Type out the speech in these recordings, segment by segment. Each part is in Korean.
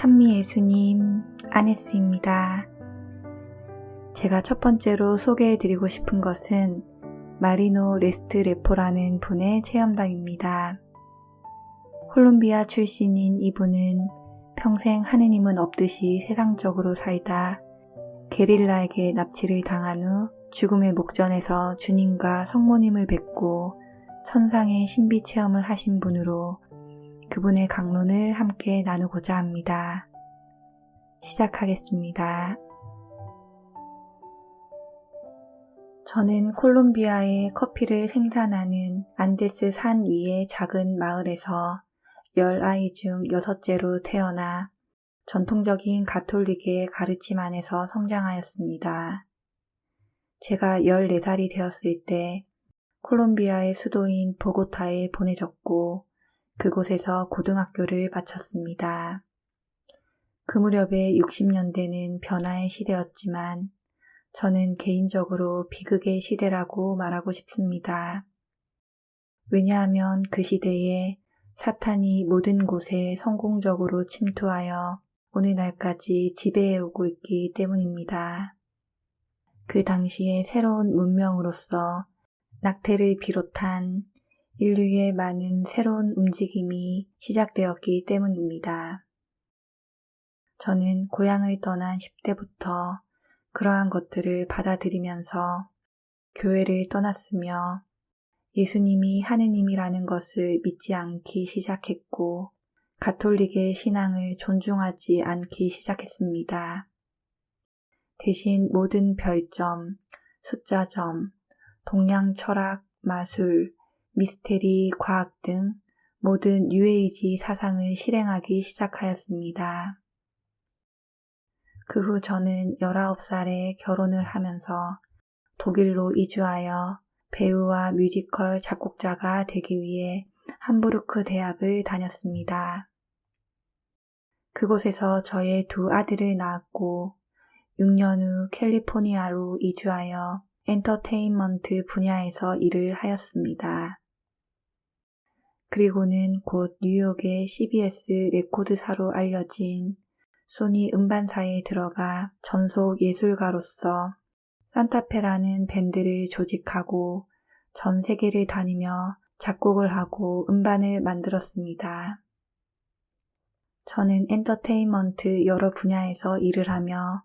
찬미 예수님 아네스입니다. 제가 첫 번째로 소개해 드리고 싶은 것은 마리노 레스트 레포라는 분의 체험담입니다. 콜롬비아 출신인 이분은 평생 하느님은 없듯이 세상적으로 살다 게릴라에게 납치를 당한 후 죽음의 목전에서 주님과 성모님을 뵙고 천상의 신비 체험을 하신 분으로 그분의 강론을 함께 나누고자 합니다. 시작하겠습니다. 저는 콜롬비아의 커피를 생산하는 안데스 산 위의 작은 마을에서 열 아이 중 여섯째로 태어나 전통적인 가톨릭의 가르침 안에서 성장하였습니다. 제가 14살이 되었을 때 콜롬비아의 수도인 보고타에 보내졌고 그곳에서 고등학교를 마쳤습니다. 그 무렵의 60년대는 변화의 시대였지만 저는 개인적으로 비극의 시대라고 말하고 싶습니다. 왜냐하면 그 시대에 사탄이 모든 곳에 성공적으로 침투하여 오늘날까지 지배해오고 있기 때문입니다. 그 당시에 새로운 문명으로서 낙태를 비롯한 인류의 많은 새로운 움직임이 시작되었기 때문입니다. 저는 고향을 떠난 10대부터 그러한 것들을 받아들이면서 교회를 떠났으며 예수님이 하느님이라는 것을 믿지 않기 시작했고 가톨릭의 신앙을 존중하지 않기 시작했습니다. 대신 모든 별점, 숫자점, 동양 철학, 마술, 미스테리, 과학 등 모든 뉴에이지 사상을 실행하기 시작하였습니다. 그 후 저는 19살에 결혼을 하면서 독일로 이주하여 배우와 뮤지컬 작곡자가 되기 위해 함부르크 대학을 다녔습니다. 그곳에서 저의 두 아들을 낳았고 6년 후 캘리포니아로 이주하여 엔터테인먼트 분야에서 일을 하였습니다. 그리고는 곧 뉴욕의 CBS 레코드사로 알려진 소니 음반사에 들어가 전속 예술가로서 산타페라는 밴드를 조직하고 전 세계를 다니며 작곡을 하고 음반을 만들었습니다. 저는 엔터테인먼트 여러 분야에서 일을 하며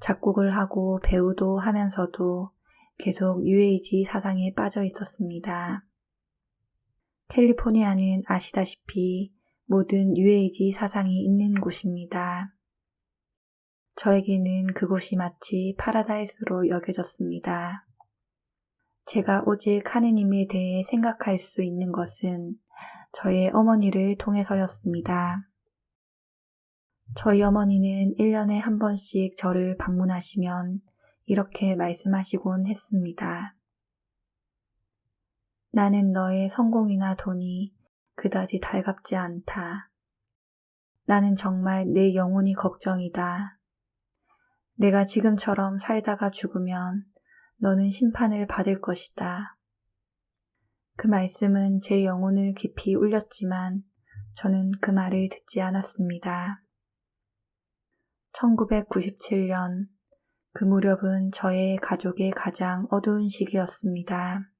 작곡을 하고 배우도 하면서도 계속 UAG 사상에 빠져 있었습니다. 캘리포니아는 아시다시피 모든 UAG 사상이 있는 곳입니다. 저에게는 그곳이 마치 파라다이스로 여겨졌습니다. 제가 오직 하느님에 대해 생각할 수 있는 것은 저의 어머니를 통해서였습니다. 저희 어머니는 1년에 한 번씩 저를 방문하시면 이렇게 말씀하시곤 했습니다. 나는 너의 성공이나 돈이 그다지 달갑지 않다. 나는 정말 내 영혼이 걱정이다. 내가 지금처럼 살다가 죽으면 너는 심판을 받을 것이다. 그 말씀은 제 영혼을 깊이 울렸지만 저는 그 말을 듣지 않았습니다. 1997년 그 무렵은 저의 가족의 가장 어두운 시기였습니다.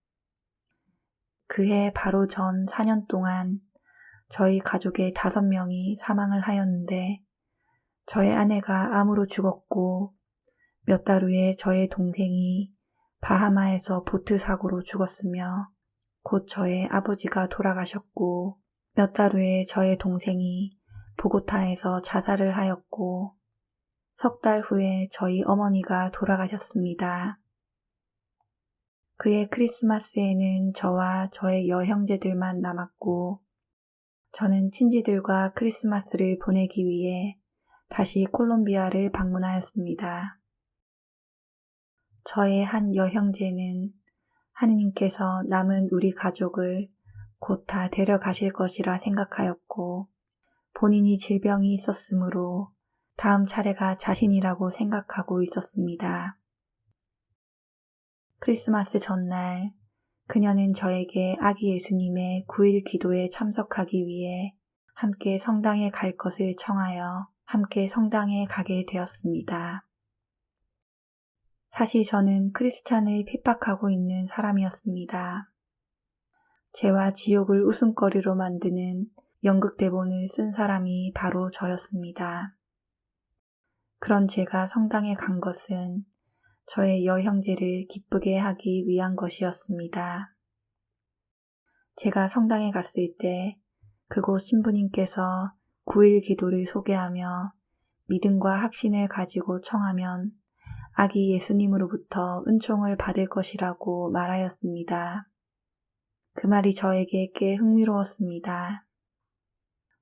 그해 바로 전 4년 동안 저희 가족의 다섯 명이 사망을 하였는데 저의 아내가 암으로 죽었고 몇 달 후에 저의 동생이 바하마에서 보트 사고로 죽었으며 곧 저의 아버지가 돌아가셨고 몇 달 후에 저의 동생이 보고타에서 자살을 하였고 석 달 후에 저희 어머니가 돌아가셨습니다. 그의 크리스마스에는 저와 저의 여형제들만 남았고 저는 친지들과 크리스마스를 보내기 위해 다시 콜롬비아를 방문하였습니다. 저의 한 여형제는 하느님께서 남은 우리 가족을 곧 다 데려가실 것이라 생각하였고 본인이 질병이 있었으므로 다음 차례가 자신이라고 생각하고 있었습니다. 크리스마스 전날 그녀는 저에게 아기 예수님의 9일 기도에 참석하기 위해 함께 성당에 갈 것을 청하여 함께 성당에 가게 되었습니다. 사실 저는 크리스찬을 핍박하고 있는 사람이었습니다. 죄와 지옥을 웃음거리로 만드는 연극 대본을 쓴 사람이 바로 저였습니다. 그런 제가 성당에 간 것은 저의 여형제를 기쁘게 하기 위한 것이었습니다. 제가 성당에 갔을 때 그곳 신부님께서 9일 기도를 소개하며 믿음과 확신을 가지고 청하면 아기 예수님으로부터 은총을 받을 것이라고 말하였습니다. 그 말이 저에게 꽤 흥미로웠습니다.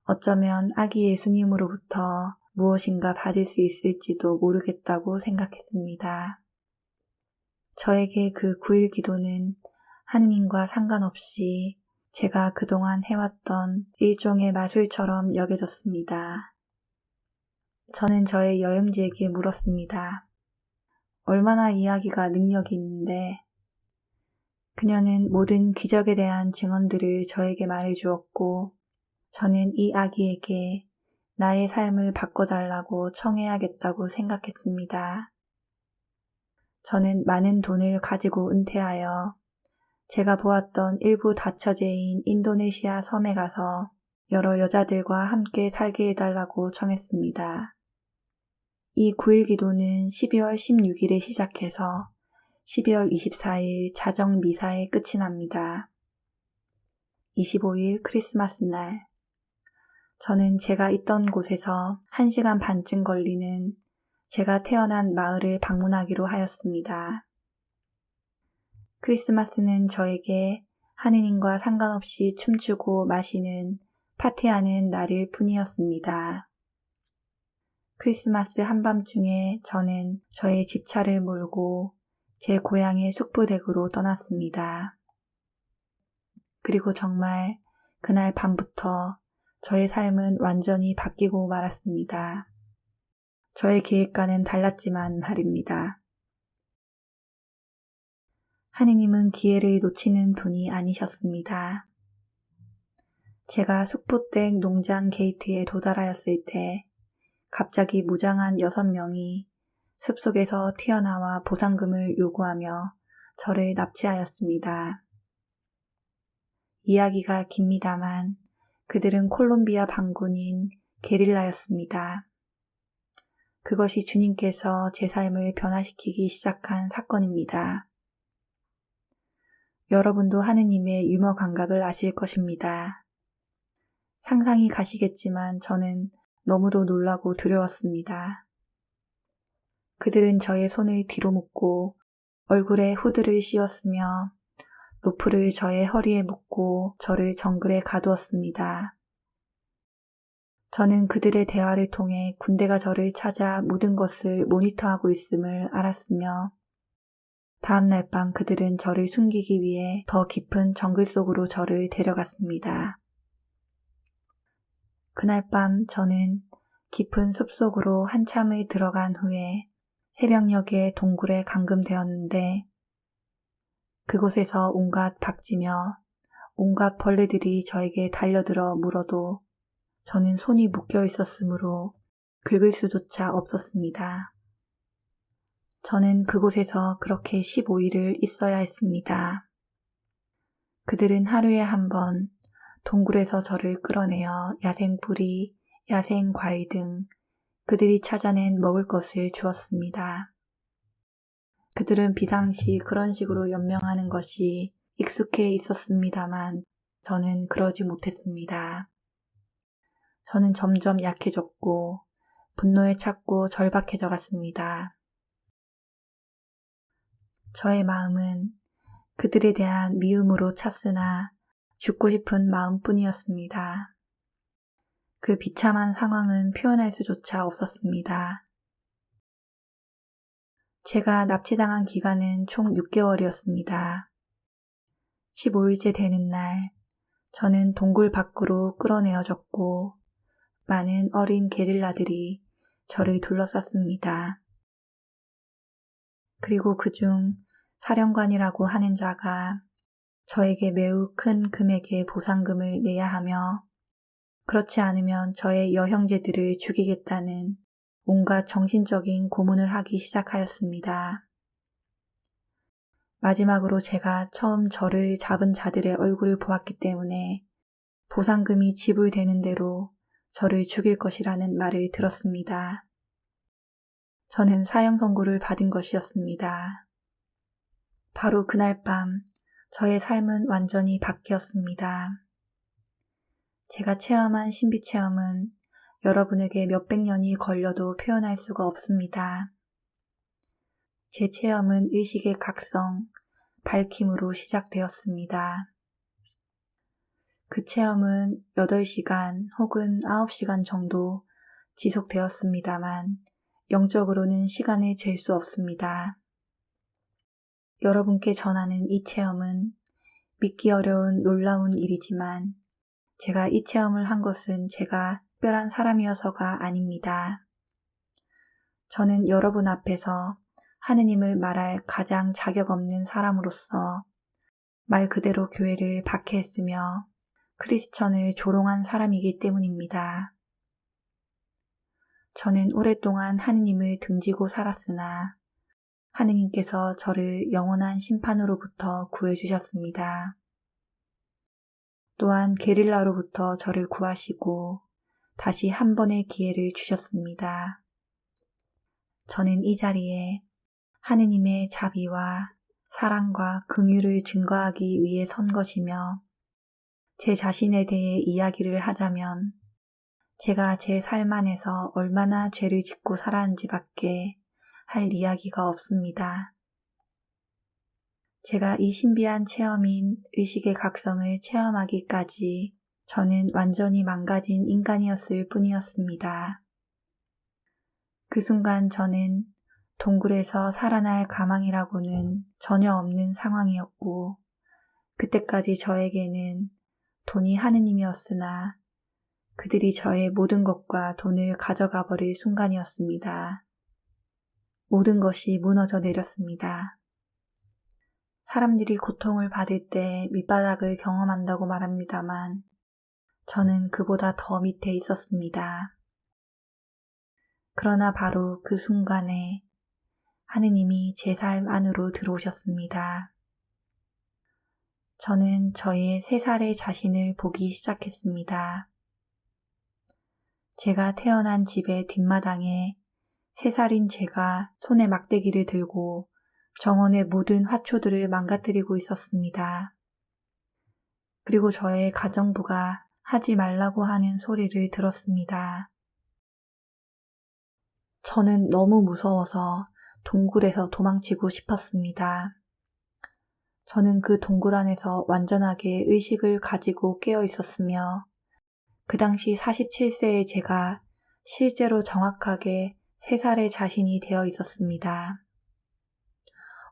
어쩌면 아기 예수님으로부터 무엇인가 받을 수 있을지도 모르겠다고 생각했습니다. 저에게 그 9일 기도는 하느님과 상관없이 제가 그동안 해왔던 일종의 마술처럼 여겨졌습니다. 저는 저의 여행지에게 물었습니다. 얼마나 이야기가 능력이 있는데 그녀는 모든 기적에 대한 증언들을 저에게 말해 주었고 저는 이 아기에게 나의 삶을 바꿔달라고 청해야겠다고 생각했습니다. 저는 많은 돈을 가지고 은퇴하여 제가 보았던 일부 다처제인 인도네시아 섬에 가서 여러 여자들과 함께 살게 해달라고 청했습니다. 이 9일 기도는 12월 16일에 시작해서 12월 24일 자정 미사에 끝이 납니다. 25일 크리스마스 날. 저는 제가 있던 곳에서 1시간 반쯤 걸리는 제가 태어난 마을을 방문하기로 하였습니다. 크리스마스는 저에게 하느님과 상관없이 춤추고 마시는 파티하는 날일 뿐이었습니다. 크리스마스 한밤중에 저는 저의 집차를 몰고 제 고향의 숙부댁으로 떠났습니다. 그리고 정말 그날 밤부터 저의 삶은 완전히 바뀌고 말았습니다. 저의 계획과는 달랐지만 말입니다. 하느님은 기회를 놓치는 분이 아니셨습니다. 제가 숙부댁 농장 게이트에 도달하였을 때 갑자기 무장한 여섯 명이 숲속에서 튀어나와 보상금을 요구하며 저를 납치하였습니다. 이야기가 깁니다만 그들은 콜롬비아 반군인 게릴라였습니다. 그것이 주님께서 제 삶을 변화시키기 시작한 사건입니다. 여러분도 하느님의 유머 감각을 아실 것입니다. 상상이 가시겠지만 저는 너무도 놀라고 두려웠습니다. 그들은 저의 손을 뒤로 묶고 얼굴에 후드를 씌웠으며 로프를 저의 허리에 묶고 저를 정글에 가두었습니다. 저는 그들의 대화를 통해 군대가 저를 찾아 모든 것을 모니터하고 있음을 알았으며 다음 날 밤 그들은 저를 숨기기 위해 더 깊은 정글 속으로 저를 데려갔습니다. 그날 밤 저는 깊은 숲속으로 한참을 들어간 후에 새벽녘에 동굴에 감금되었는데 그곳에서 온갖 박쥐며 온갖 벌레들이 저에게 달려들어 물어도 저는 손이 묶여 있었으므로 긁을 수조차 없었습니다. 저는 그곳에서 그렇게 15일을 있어야 했습니다. 그들은 하루에 한 번 동굴에서 저를 끌어내어 야생 뿌리, 야생 과일 등 그들이 찾아낸 먹을 것을 주었습니다. 그들은 비상시 그런 식으로 연명하는 것이 익숙해 있었습니다만 저는 그러지 못했습니다. 저는 점점 약해졌고 분노에 찼고 절박해져 갔습니다. 저의 마음은 그들에 대한 미움으로 찼으나 죽고 싶은 마음뿐이었습니다. 그 비참한 상황은 표현할 수조차 없었습니다. 제가 납치당한 기간은 총 6개월이었습니다. 15일째 되는 날, 저는 동굴 밖으로 끌어내어졌고, 많은 어린 게릴라들이 저를 둘러쌌습니다. 그리고 그중 사령관이라고 하는 자가 저에게 매우 큰 금액의 보상금을 내야 하며 그렇지 않으면 저의 여형제들을 죽이겠다는 온갖 정신적인 고문을 하기 시작하였습니다. 마지막으로 제가 처음 저를 잡은 자들의 얼굴을 보았기 때문에 보상금이 지불되는 대로 저를 죽일 것이라는 말을 들었습니다. 저는 사형 선고를 받은 것이었습니다. 바로 그날 밤 저의 삶은 완전히 바뀌었습니다. 제가 체험한 신비 체험은 여러분에게 몇백 년이 걸려도 표현할 수가 없습니다. 제 체험은 의식의 각성, 밝힘으로 시작되었습니다. 그 체험은 8시간 혹은 9시간 정도 지속되었습니다만 영적으로는 시간을 잴 수 없습니다. 여러분께 전하는 이 체험은 믿기 어려운 놀라운 일이지만 제가 이 체험을 한 것은 제가 특별한 사람이어서가 아닙니다. 저는 여러분 앞에서 하느님을 말할 가장 자격 없는 사람으로서 말 그대로 교회를 박해했으며 크리스천을 조롱한 사람이기 때문입니다. 저는 오랫동안 하느님을 등지고 살았으나 하느님께서 저를 영원한 심판으로부터 구해주셨습니다. 또한 게릴라로부터 저를 구하시고 다시 한 번의 기회를 주셨습니다. 저는 이 자리에 하느님의 자비와 사랑과 긍휼을 증거하기 위해 선 것이며 제 자신에 대해 이야기를 하자면 제가 제 삶 안에서 얼마나 죄를 짓고 살았는지 밖에 할 이야기가 없습니다. 제가 이 신비한 체험인 의식의 각성을 체험하기까지 저는 완전히 망가진 인간이었을 뿐이었습니다. 그 순간 저는 동굴에서 살아날 가망이라고는 전혀 없는 상황이었고, 그때까지 저에게는 돈이 하느님이었으나 그들이 저의 모든 것과 돈을 가져가 버릴 순간이었습니다. 모든 것이 무너져 내렸습니다. 사람들이 고통을 받을 때 밑바닥을 경험한다고 말합니다만 저는 그보다 더 밑에 있었습니다. 그러나 바로 그 순간에 하느님이 제 삶 안으로 들어오셨습니다. 저는 저의 세 살의 자신을 보기 시작했습니다. 제가 태어난 집의 뒷마당에 세 살인 제가 손에 막대기를 들고 정원의 모든 화초들을 망가뜨리고 있었습니다. 그리고 저의 가정부가 하지 말라고 하는 소리를 들었습니다. 저는 너무 무서워서 동굴에서 도망치고 싶었습니다. 저는 그 동굴 안에서 완전하게 의식을 가지고 깨어 있었으며 그 당시 47세의 제가 실제로 정확하게 3살의 자신이 되어 있었습니다.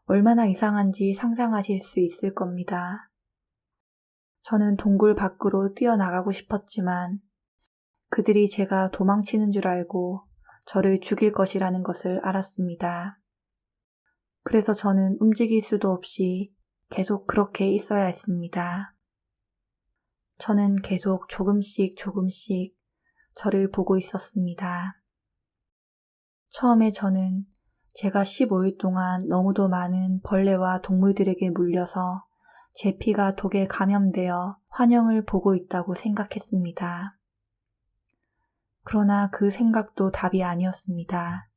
얼마나 이상한지 상상하실 수 있을 겁니다. 저는 동굴 밖으로 뛰어나가고 싶었지만 그들이 제가 도망치는 줄 알고 저를 죽일 것이라는 것을 알았습니다. 그래서 저는 움직일 수도 없이 계속 그렇게 있어야 했습니다. 저는 계속 조금씩 조금씩 저를 보고 있었습니다. 처음에 저는 제가 15일 동안 너무도 많은 벌레와 동물들에게 물려서 제 피가 독에 감염되어 환영을 보고 있다고 생각했습니다. 그러나 그 생각도 답이 아니었습니다.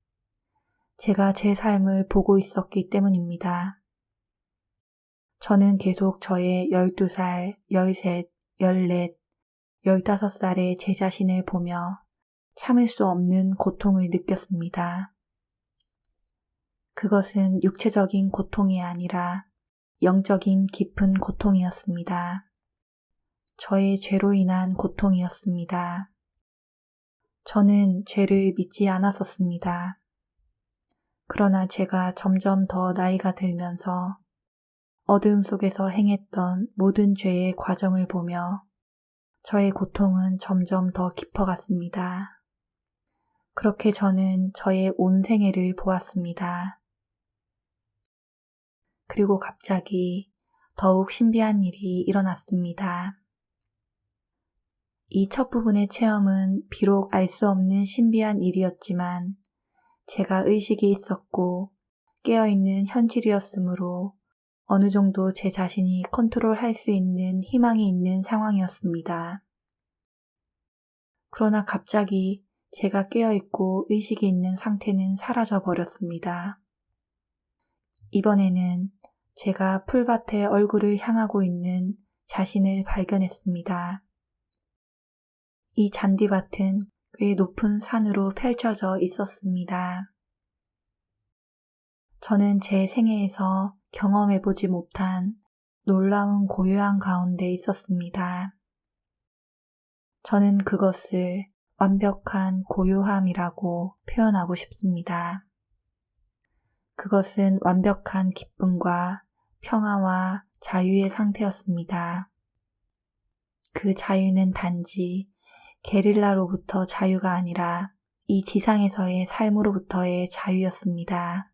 제가 제 삶을 보고 있었기 때문입니다. 저는 계속 저의 12살, 13, 14, 15살의 제 자신을 보며 참을 수 없는 고통을 느꼈습니다. 그것은 육체적인 고통이 아니라 영적인 깊은 고통이었습니다. 저의 죄로 인한 고통이었습니다. 저는 죄를 믿지 않았었습니다. 그러나 제가 점점 더 나이가 들면서 어둠 속에서 행했던 모든 죄의 과정을 보며 저의 고통은 점점 더 깊어갔습니다. 그렇게 저는 저의 온 생애를 보았습니다. 그리고 갑자기 더욱 신비한 일이 일어났습니다. 이 첫 부분의 체험은 비록 알 수 없는 신비한 일이었지만 제가 의식이 있었고 깨어있는 현실이었으므로 어느 정도 제 자신이 컨트롤 할 수 있는 희망이 있는 상황이었습니다. 그러나 갑자기 제가 깨어있고 의식이 있는 상태는 사라져 버렸습니다. 이번에는 제가 풀밭에 얼굴을 향하고 있는 자신을 발견했습니다. 이 잔디밭은 꽤 높은 산으로 펼쳐져 있었습니다. 저는 제 생애에서 경험해보지 못한 놀라운 고요한 가운데 있었습니다. 저는 그것을 완벽한 고요함이라고 표현하고 싶습니다. 그것은 완벽한 기쁨과 평화와 자유의 상태였습니다. 그 자유는 단지 게릴라로부터 자유가 아니라 이 지상에서의 삶으로부터의 자유였습니다.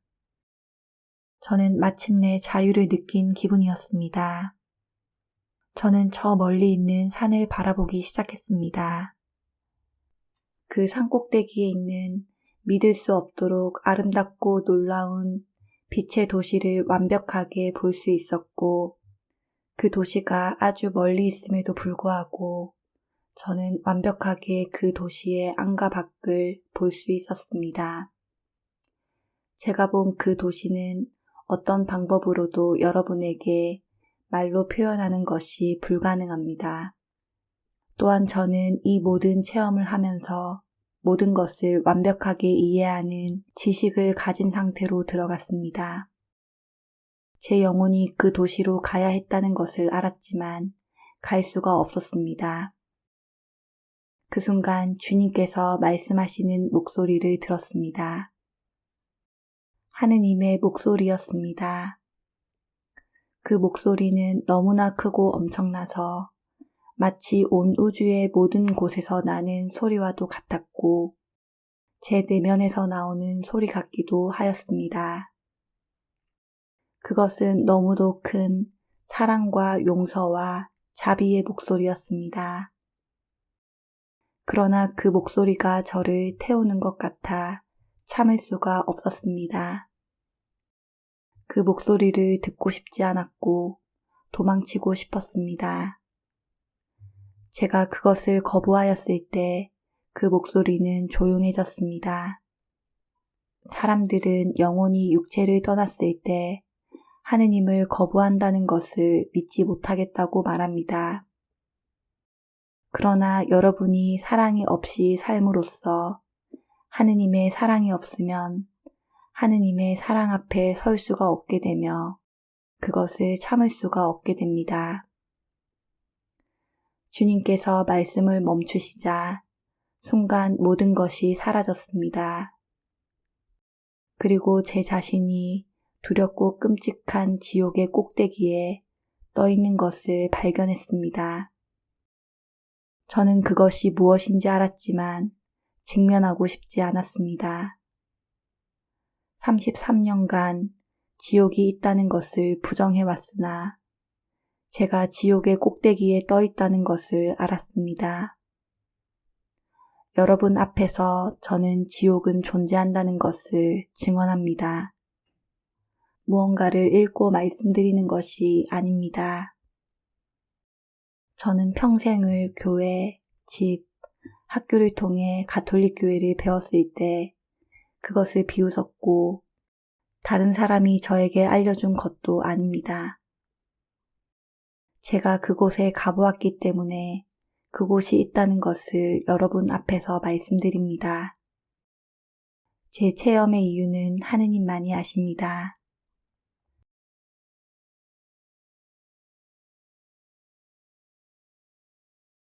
저는 마침내 자유를 느낀 기분이었습니다. 저는 저 멀리 있는 산을 바라보기 시작했습니다. 그 산꼭대기에 있는 믿을 수 없도록 아름답고 놀라운 빛의 도시를 완벽하게 볼 수 있었고, 그 도시가 아주 멀리 있음에도 불구하고 저는 완벽하게 그 도시의 안과 밖을 볼 수 있었습니다. 제가 본 그 도시는 어떤 방법으로도 여러분에게 말로 표현하는 것이 불가능합니다. 또한 저는 이 모든 체험을 하면서 모든 것을 완벽하게 이해하는 지식을 가진 상태로 들어갔습니다. 제 영혼이 그 도시로 가야 했다는 것을 알았지만 갈 수가 없었습니다. 그 순간 주님께서 말씀하시는 목소리를 들었습니다. 하느님의 목소리였습니다. 그 목소리는 너무나 크고 엄청나서 마치 온 우주의 모든 곳에서 나는 소리와도 같았고 제 내면에서 나오는 소리 같기도 하였습니다. 그것은 너무도 큰 사랑과 용서와 자비의 목소리였습니다. 그러나 그 목소리가 저를 태우는 것 같아 참을 수가 없었습니다. 그 목소리를 듣고 싶지 않았고 도망치고 싶었습니다. 제가 그것을 거부하였을 때 그 목소리는 조용해졌습니다. 사람들은 영혼이 육체를 떠났을 때 하느님을 거부한다는 것을 믿지 못하겠다고 말합니다. 그러나 여러분이 사랑이 없이 삶으로써 하느님의 사랑이 없으면 하느님의 사랑 앞에 설 수가 없게 되며 그것을 참을 수가 없게 됩니다. 주님께서 말씀을 멈추시자 순간 모든 것이 사라졌습니다. 그리고 제 자신이 두렵고 끔찍한 지옥의 꼭대기에 떠 있는 것을 발견했습니다. 저는 그것이 무엇인지 알았지만 직면하고 싶지 않았습니다. 33년간 지옥이 있다는 것을 부정해 왔으나 제가 지옥의 꼭대기에 떠 있다는 것을 알았습니다. 여러분 앞에서 저는 지옥은 존재한다는 것을 증언합니다. 무언가를 읽고 말씀드리는 것이 아닙니다. 저는 평생을 교회, 집, 학교를 통해 가톨릭 교회를 배웠을 때 그것을 비웃었고 다른 사람이 저에게 알려준 것도 아닙니다. 제가 그곳에 가보았기 때문에 그곳이 있다는 것을 여러분 앞에서 말씀드립니다. 제 체험의 이유는 하느님만이 아십니다.